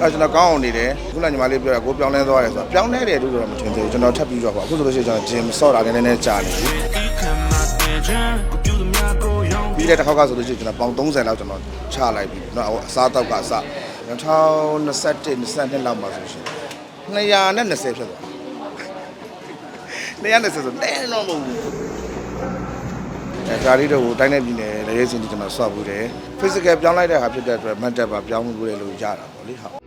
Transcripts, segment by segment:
အဲကျွန်တော်ကောင်းအောင်နေတယ်ခုနညီမလေးပြောတာကိုပြောင်းလဲသွားတယ်ဆိုတော့ပြောင်းလဲတယ်လို့တော့မထင်သေးဘူးကျွန်တော်ထပ်ပြီးတော့ပေါ့အခုဆိုလို့ရှိရင်ကျွန်တော် gym ဆော့တာလည်းနည်းနည်းကြာနေပြီပြီးတဲ့တစ်ခေါက်ကဆိုလို့ရှိရင်ကျွန်တော်ပေါင်30လောက်ကျွန်တော်ချလိုက်ပြီเนาะအစားတောက်ကအစ2021 22လောက်မှာဆိုရှင်220ဖြစ်သွား220ဆိုတဲတော့မဟုတ်ဘူးအဲဒါလေးတော့တိုင်းနယ်ပြည်နယ်လည်းရေးစင်ဒီကျွန်တော်ဆော့ဘူးတယ် physical ပြောင်းလိုက်တဲ့ဟာဖြစ်တဲ့အတွက် mental ပါပြောင်းမှုလို့လို့ရတာပေါ့လေဟုတ်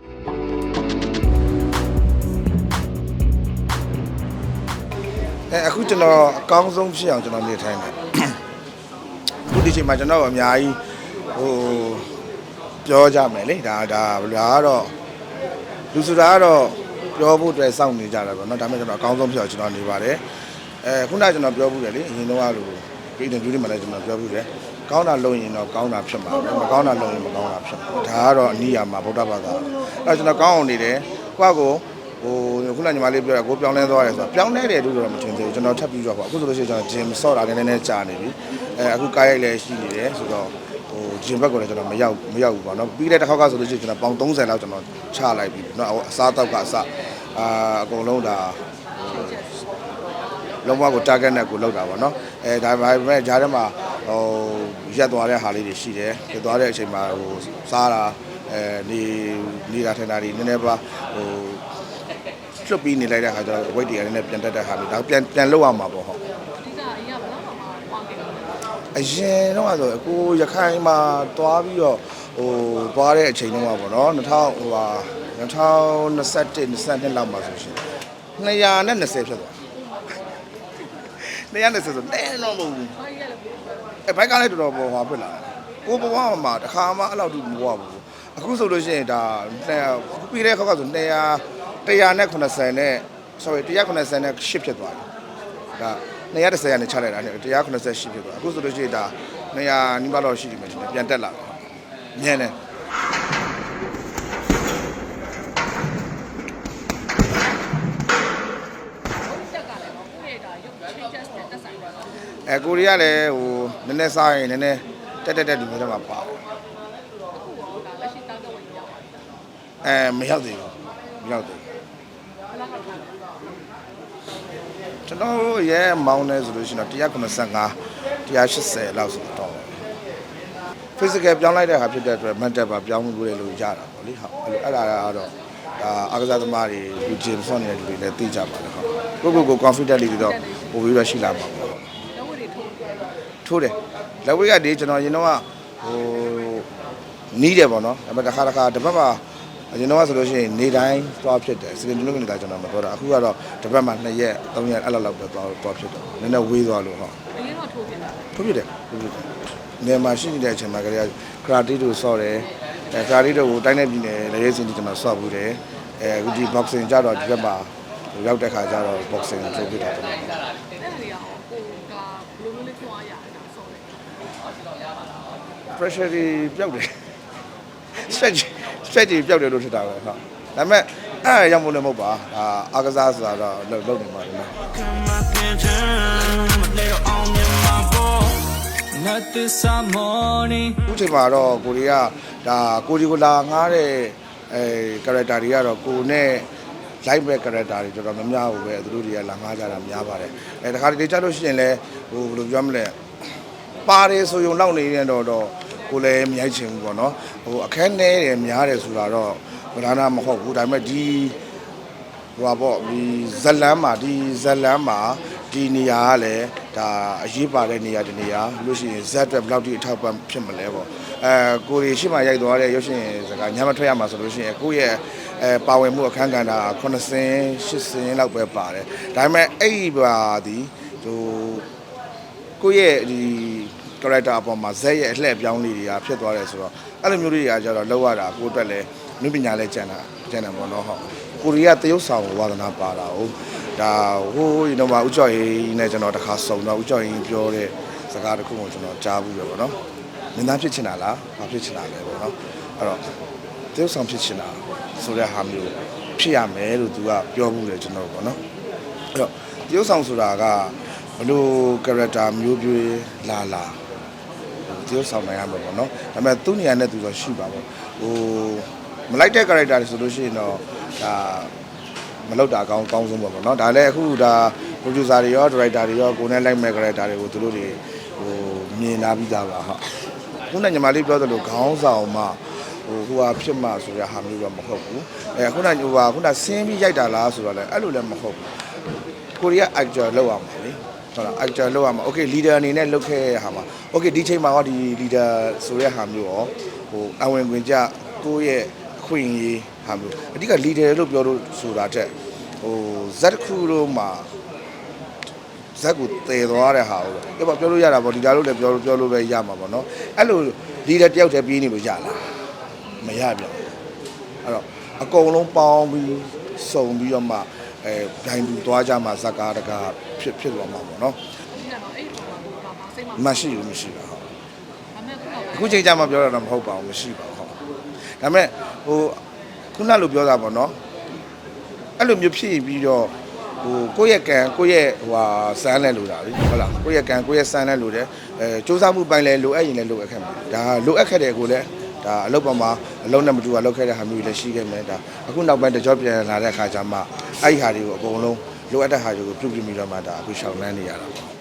အဲအခုကျွန်တော်အကောင်းဆုံးဖြစ်အောင်ကျွန်တော်နေထိုင်တယ်အခုဒီချိန်မှာကျွန်တော်အများကြီးဟိုပြောကြမယ်လေဒါဒါဘယ်လိုကတော့လူဆိုတာကတော့ပြောဖို့အတွက်စောင့်နေကြတာပေါ့နော်ဒါပေမဲ့ကျွန်တော်အကောင်းဆုံးဖြစ်အောင်ကျွန်တော်နေပါတယ်အဲခုနကကျွန်တော်ပြောဘူးတယ်လေအရင်တော့ကလိုပြည်တင်ကျူးတွေမှာလည်းကျွန်တော်ပြောဘူးတယ်ကောင်းတာလုပ်ရင်တော့ကောင်းတာဖြစ်မှာပဲမကောင်းတာလုပ်ရင်မကောင်းတာဖြစ်မှာဒါကတော့အနိယာမှာဗုဒ္ဓဘာသာအဲကျွန်တော်ကောင်းအောင်နေတယ်ကိုယ့်ကို ဟိုခုနညီမလေးပြောတာကိုပြောင်းလဲသွားတယ်ဆိုတာပြောင်းလဲတယ်လို့တော့မထင်သေးဘူးကျွန်တော်ထပ်ပြီးတော့ပေါ့အခုဆိုလို့ရှိရင်ကျွန်တော်ဂျင်ဆော့တာလည်းနည်းနည်းကြာနေပြီအဲအခုကားရိုက်လည်းရှိနေတယ်ဆိုတော့ဟိုဂျင်ဘက်ကလည်းကျွန်တော်မရောက်မရောက်ဘူးပေါ့နော်ပြီးတဲ့တစ်ခေါက်ကဆိုလို့ရှိရင်ကျွန်တော်ပေါင်30လောက်ကျွန်တော်ချလိုက်ပြီနော်အစားတောက်ကအစအာအကုန်လုံးဒါလုံးဝကို target နဲ့ကိုလောက်တာပေါ့နော်အဲဒါပေမဲ့ဂျားထဲမှာဟိုရက်သွားတဲ့ဟာလေးတွေရှိတယ်ရက်သွားတဲ့အချိန်မှာဟိုစားတာအဲနေနေတာထိုင်တာတွေနည်းနည်းပါဟို လွတ်ပြီးနေလိုက်တဲ့ခါကျတော့ weight တွေလည်းပြန်တက်တဲ့ဟာမျိုးဒါပြန်ပြန်လောက်ရမှာပေါ့ဟုတ်အဓိကအရင်ကဘယ်တော့မှမပေါင်းခဲ့ဘူးအရင်တော့ဆိုအကိုရခိုင်မှာတွားပြီးတော့ဟိုတွားတဲ့အချိန်တုန်းကပေါ့နော်2000ဟိုဟာ2021 22လောက်မှာဆိုရှင်220ဖြစ်သွား220ဆိုတဲတော့မဟုတ်ဘူးဘာကြီးရလဲပို့အဲဘိုက်ကလည်းတော်တော်ပေါ်မှာဖြစ်လာတယ်ကိုဘဝမှာတစ်ခါမှအဲ့လောက်ထိမဘဝဘူးအခုဆိုလို့ရှိရင်ဒါ200ပြီးတဲ့ခေါက်ကဆို200 190နဲ့ sorry 190နဲ့8ဖြစ်သွားတယ်ဒါ230ကနေချလိုက်တာ198ဖြစ်သွားအခုဆိုလို့ရှိရင်ဒါ200နီးပါးလောက်ရှိနေမယ်ပြန်တက်လာတယ်မြင်တယ်တက်ကလည်းပေါ့ကိုယ့်ရဲ့ဒါရုပ် changes နဲ့တက်ဆိုင်တော့အခုအဲကိုရီးယားလည်းဟိုနည်းနည်းစားရင်နည်းနည်းတက်တက်တက်ဒီမျိုးတွေမှာပါတယ်ရောဒါလက်ရှိ target weight ရောက်ပါပြီအဲမရောက်သေးဘူးမရောက်သေးဘူးဘယ်လောက်လောက်ထားလဲ ကျွန်တော်တို့ရဲမောင်းနေဆိုလို့ရှိရင်တော့195 180လောက်ဆိုတော့ physical ပြောင်းလိုက်တဲ့ဟာဖြစ်တဲ့အတွက် mental ပါပြောင်းမှုလို့လို့ရတာပေါ့လေဟုတ်အဲ့လိုအဲ့ဒါကတော့ဒါအားကစားသမားတွေဒီ gym ဆော့နေတဲ့လူတွေလည်းသိကြပါတယ်ဟုတ်ကိုကိုကို confident လေးတွေတော့ပို့ပြီးတော့ရှိလာမှာပေါ့တော့ဝတ်တွေထိုးပြီးတော့ထိုးတယ်လက်ဝဲကဒီကျွန်တော်ရင်တော့ဟိုနီးတယ်ပေါ့နော်ဒါပေမဲ့တစ်ခါတစ်ခါတစ်ပတ်မှာ အရင်တော့ဆိုလို့ရှိရင်နေတိုင်းသွားဖြစ်တယ်စကင်တူလို့နေတာကျွန်တော်မပြောတာအခုကတော့တစ်ပတ်မှာ2ရက်3ရက်အဲ့လောက်လောက်ပဲသွားသွားဖြစ်တယ်နည်းနည်းဝေးသွားလို့ဟုတ်အရင်တော့ထိုးပြတာထုတ်ပြတယ်ထုတ်ပြတယ်နေမှာရှိနေတဲ့အချိန်မှာကလေးကရာတီတို့ဆော့တယ်အဲကရာတီတို့ကိုတိုင်းနယ်ပြည်နယ်လည်းရေးစင်ဒီကျွန်တော်ဆော့ဘူးတယ်အဲအခုဒီ boxing ကြတော့ဒီဘက်မှာရောက်တဲ့ခါကျတော့ boxing ထုတ်ပြတာတယ်အဲ့ဒါတွေကဟောကိုကဘယ်လိုလေးထွားရတယ်ဒါဆိုတယ် pressure တွေပျောက်တယ် stretch stretch တွေပျောက်တယ်လို့ထင်တာပဲဟုတ်ဒါပေမဲ့အဲ့ဒါရောက်မို့လည်းမဟုတ်ပါဒါအားကစားဆိုတာတော့လုပ်လုပ်နေပါလိမ့်မယ် Not this morning အခုချိန်မှာတော့ကိုရီးယားဒါကိုဒီကိုလာငားတဲ့အဲ character တွေကတော့ကိုနဲ့ live ပဲ character တွေတော်တော်များများဟိုပဲသူတို့တွေကလာငားကြတာများပါတယ်အဲတခါတလေကြလို့ရှိရင်လည်းဟိုဘယ်လိုပြောမလဲပါတယ်ဆိုရုံလောက်နေရင်တော့တော့ ကိုလည်းမရိုက်ချင်ဘူးပေါ့နော်ဟိုအခက်နဲ့တယ်များတယ်ဆိုတာတော့ဗလာနာမဟုတ်ဘူးဒါပေမဲ့ဒီဟိုပါပေါ့ဒီဇလန်းမှာဒီဇလန်းမှာဒီနေရာကလည်းဒါအရေးပါတဲ့နေရာတစ်နေရာလို့ရှိရင်ဇက်အတွက်ဘယ်လောက်ထိအထောက်ပံ့ဖြစ်မလဲပေါ့အဲကိုရီရှိမှရိုက်သွားတဲ့ရုပ်ရှင်စကားညမထွက်ရမှာဆိုလို့ရှိရင်ကိုယ့်ရဲ့အဲပါဝင်မှုအခန်းကဏ္ဍ9စင်း10စင်းလောက်ပဲပါတယ်ဒါပေမဲ့အဲ့ဒီပါဒီဟိုကိုယ့်ရဲ့ဒီ character အပေါ်မှာဇက်ရဲ့အလှည့်အပြောင်းလေးတွေကဖြစ်သွားတယ်ဆိုတော့အဲ့လိုမျိုးတွေကကြတော့လောက်ရတာကိုယ့်အတွက်လည်းနုပညာလည်းကျန်တာကျန်တယ်ပေါ့နော်ဟုတ်ကိုရီးယားတရုတ်ဆောင်ဝါသနာပါတာဟုတ်ဒါဟိုးဒီတော့မှဥကြော်ရေးနဲ့ကျွန်တော်တခါစုံတော့ဥကြော်ရေးပြောတဲ့စကားတစ်ခုကိုကျွန်တော်ကြားဘူးပဲပေါ့နော်မင်းသားဖြစ်ချင်တာလားဘာဖြစ်ချင်တာလဲပေါ့နော်အဲ့တော့တရုတ်ဆောင်ဖြစ်ချင်တာဆိုတဲ့ဟာမျိုးဖြစ်ရမယ်လို့သူကပြောဘူးတယ်ကျွန်တော်ပေါ့နော်အဲ့တော့တရုပ်ဆောင်ဆိုတာကဘလို့ character မျိုးပြွေးလာလာ တရုပ်ဆောင်နိုင်ရမှာပေါ့နော်ဒါပေမဲ့သူ့နေရာနဲ့သူတော့ရှိပါပေါ့ဟိုမလိုက်တဲ့ character တွေဆိုလို့ရှိရင်တော့ဒါမလောက်တာအကောင်းအကောင်းဆုံးပေါ့ဗောနော်ဒါလည်းအခုဒါ producer တွေရော director တွေရောကိုယ်နဲ့လိုက်မဲ့ character တွေကိုသူတို့တွေဟိုမြင်လာပြီးသားပါဟုတ်ခုနကညီမလေးပြောသလိုခေါင်းဆောင်မှဟိုဟိုဟာဖြစ်မှဆိုရဟာမျိုးတော့မဟုတ်ဘူးအဲခုနဟိုဟာခုနဆင်းပြီးရိုက်တာလားဆိုတော့လည်းအဲ့လိုလည်းမဟုတ်ဘူးကိုရီးယား actor လောက်အောင်ပါလေ ဟုတ်လား actor လောက်အောင်ပါ okay leader အနေနဲ့လုပ်ခဲ့ရဟာမှာ okay ဒီချိန်မှာတော့ဒီ leader ဆိုတဲ့ဟာမျိုးရောဟိုအဝင်ခွင်ကြကိုယ့်ရဲ့အခွင့်အရေးဟာမျိုးအဓိက leader လို့ပြောလို့ဆိုတာတက်ဟိုဇက်တစ်ခုလို့မှာဇက်ကိုတည်သွားတဲ့ဟာကိုပြောပြောလို့ရတာပေါ့ဒီဒါလို့လည်းပြောလို့ပြောလို့ပဲရမှာပေါ့နော်အဲ့လိုဒီတဲ့တယောက်တည်းပြေးနေလို့ရလားမရပြန်ဘူးအဲ့တော့အကုန်လုံးပေါင်းပြီးစုံပြီးတော့မှ အဲဒိုင်တူသွားကြမှာဇက်ကားတကားဖြစ်ဖြစ်သွားမှာပေါ့နော်ဒီကတော့အဲ့ပေါ်မှာဘာမှစိတ်မမရှိဘူးမရှိပါဟုတ်ဒါမဲ့ခုတော့အခုချိန်ကျမှပြောရတာမဟုတ်ပါဘူးမရှိပါဘူးဟုတ်ဒါပေမဲ့ဟိုခုနလိုပြောတာပေါ့နော်အဲ့လိုမျိုးဖြစ်ပြီးတော့ဟိုကိုယ့်ရဲ့ကံကိုယ့်ရဲ့ဟိုဟာစမ်းလဲလို့တာလေဟုတ်လားကိုယ့်ရဲ့ကံကိုယ့်ရဲ့စမ်းလဲလို့တယ်အဲစူးစမ်းမှုပိုင်းလဲလိုအပ်ရင်လဲလိုအပ်ခဲ့မှာဒါလိုအပ်ခဲ့တယ်ကိုလည်း ဒါအလုပ်ပေါ်မှာအလုံးနဲ့မတူတာလုပ်ခဲ့တဲ့ဟာမျိုးတွေလည်းရှိခဲ့မယ်ဒါအခုနောက်ပိုင်းတကြောပြန်လာတဲ့အခါကျမှအဲ့ဒီဟာတွေကိုအကုန်လုံးလိုအပ်တဲ့ဟာတွေကိုပြုတ်ပြပြီးတော့မှဒါအခုရှောင်လန်းနေရတာပေါ့